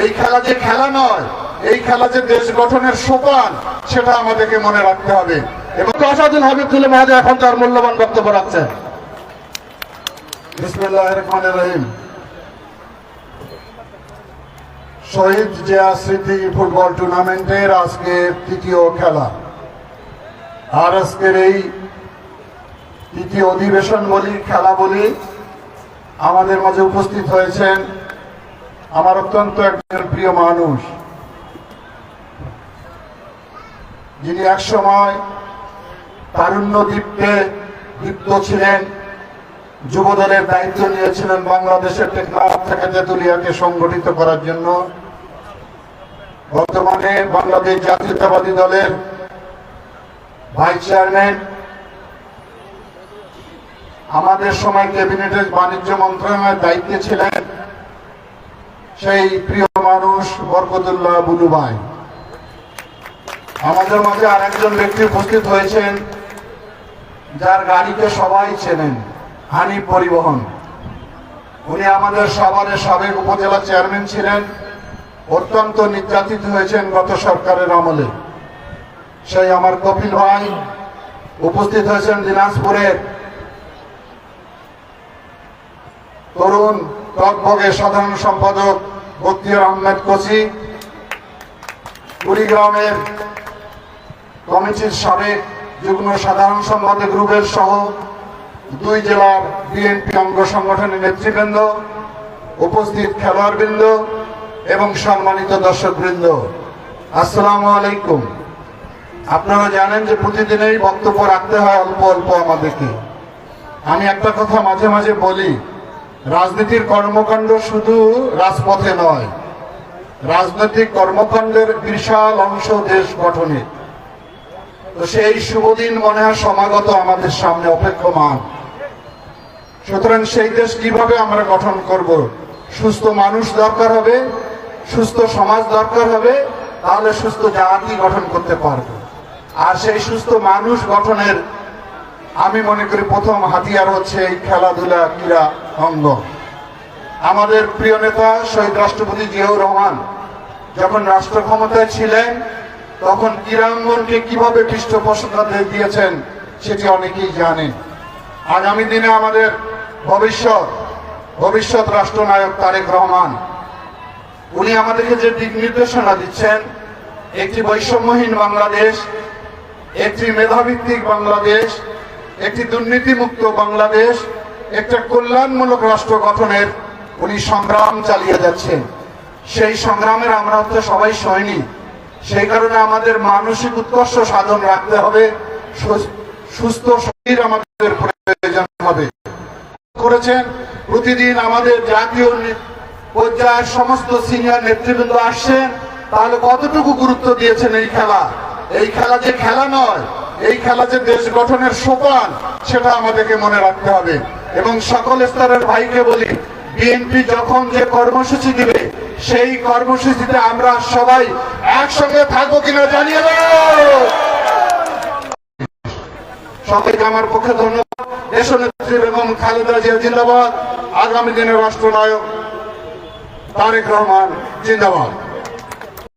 এই খেলা যে খেলা নয়, এই খেলা যে দেশ গঠনের সোপান, সেটা আমাদেরকে মনে রাখতে হবে। এবং আসাদুল হাবিব তুলে মহাজা এখন তার মূল্যবান বক্তব্য রাখছেন। রহিম। শহীদ জিয়া স্মৃতি ফুটবল টুর্নামেন্টের আজকে তৃতীয় খেলা। আর আজকের এই তৃতীয় অধিবেশন বলি, খেলা বলি, আমাদের মাঝে উপস্থিত হয়েছেন আমার অত্যন্ত একজন প্রিয় মানুষ, যিনি একসময় তারুণ্য দীপ্তে দীপ্ত ছিলেন, যুবদলের দায়িত্ব নিয়েছিলেন বাংলাদেশের টেকনাফ সংগঠিত করার জন্য। বর্তমানে বাংলাদেশ জাতীয়তাবাদী দলের ভাইস চেয়ারম্যান। আমাদের সময় ক্যাবিনেটের বাণিজ্য মন্ত্রণালয়ের দায়িত্বে ছিলেন সেই প্রিয় মানুষ বরকতুল্লাহ বুলু ভাই। আমাদের মাঝে আরেকজন ব্যক্তি উপস্থিত হয়েছেন, যার গাড়িকে সবাই চেনেন, হানি পরিবহন। উনি আমাদের সবারের সাবেক উপজেলা চেয়ারম্যান ছিলেন, অত্যন্ত নির্যাতিত হয়েছেন গত সরকারের আমলে। সেই আমার কপিল ভাই উপস্থিত হয়েছেন দিনাজপুরের। তরুণ টকবগের সাধারণ সম্পাদক বক্তিয়ার আহমেদ কচি, কুড়িগ্রামের কমিটির সাবেক যুগ্ম সাধারণ সম্পাদক রুবেল সহ দুই জেলার বিএনপি অঙ্গ সংগঠনের নেতৃবৃন্দ, উপস্থিত খেলোয়াড়বৃন্দ এবং সম্মানিত দর্শকবৃন্দ। আসসালামু আলাইকুম। আপনারা জানেন যে প্রতিদিনেই বক্তব্য রাখতে হয় অল্প অল্প আমাদেরকে। আমি একটা কথা মাঝে মাঝে বলি রাজনীতির কর্মকাণ্ড শুধু রাজপথে নয়, রাজনৈতিক কর্মকাণ্ডের বিশাল অংশ দেশ গঠনে। তো সেই শুভদিন মনে হয় সমাগত আমাদের সামনে অপেক্ষমান। সুতরাং সেই দেশ কীভাবে আমরা গঠন করব? সুস্থ মানুষ দরকার হবে, সুস্থ সমাজ দরকার হবে, তাহলে সুস্থ জাতি গঠন করতে পারব। আর সেই সুস্থ মানুষ গঠনের, আমি মনে করি প্রথম হাতিয়ার হচ্ছে এই খেলাধুলা ক্রীড়া অঙ্গ। আমাদের প্রিয় নেতা শহীদ রাষ্ট্রপতি জিয়াউর রহমান, যখন রাষ্ট্র ক্ষমতায় ছিলেন, তখন ক্রীড়াঙ্গনকে কীভাবে পৃষ্ঠপোষকতা দিয়েছেন, সেটি অনেকেই জানেন। আগামী দিনে আমাদের ভবিষ্যৎ ভবিষ্যৎ রাষ্ট্রনায়ক তারেক রহমান, উনি আমাদেরকে যে দিক নির্দেশনা দিচ্ছেন, একটি বৈষম্যহীন বাংলাদেশ, একটি মেধাভিত্তিক বাংলাদেশ, একটি দুর্নীতিমুক্ত বাংলাদেশ একটা কল্যাণমূলক রাষ্ট্র গঠনের উনি সংগ্রাম চালিয়ে যাচ্ছেন। সেই সংগ্রামের আমরা হচ্ছে সবাই সৈনিক। সেই কারণে আমাদের মানসিক উৎকর্ষ সাধন রাখতে হবে। সুস্থ শরীর আমাদের প্রয়োজন হবে। করেছেন, প্রতিদিন আমাদের জাতীয় পর্যায়ের সমস্ত সিনিয়র নেতৃবৃন্দ আসছেন। তাহলে কতটুকু গুরুত্ব দিয়েছেন এই খেলা? এই খেলা যে খেলা নয়, এই খেলা যে দেশ গঠনের সোপান, সেটা আমাদেরকে মনে রাখতে হবে। এবং সকল স্তরের ভাইকে বলি, বিএনপি যখন যে কর্মসূচি দিবে, সেই কর্মসূচিতে আমরা সবাই একসঙ্গে থাকব কিনা জানিয়ে সবাইকে আমার পক্ষে ধন্যবাদ। দেশনেত্রী এবং খালেদা জিয়া জিন্দাবাদ। আগামী দিনের রাষ্ট্রনায়ক তারেক রহমান জিন্দাবাদ।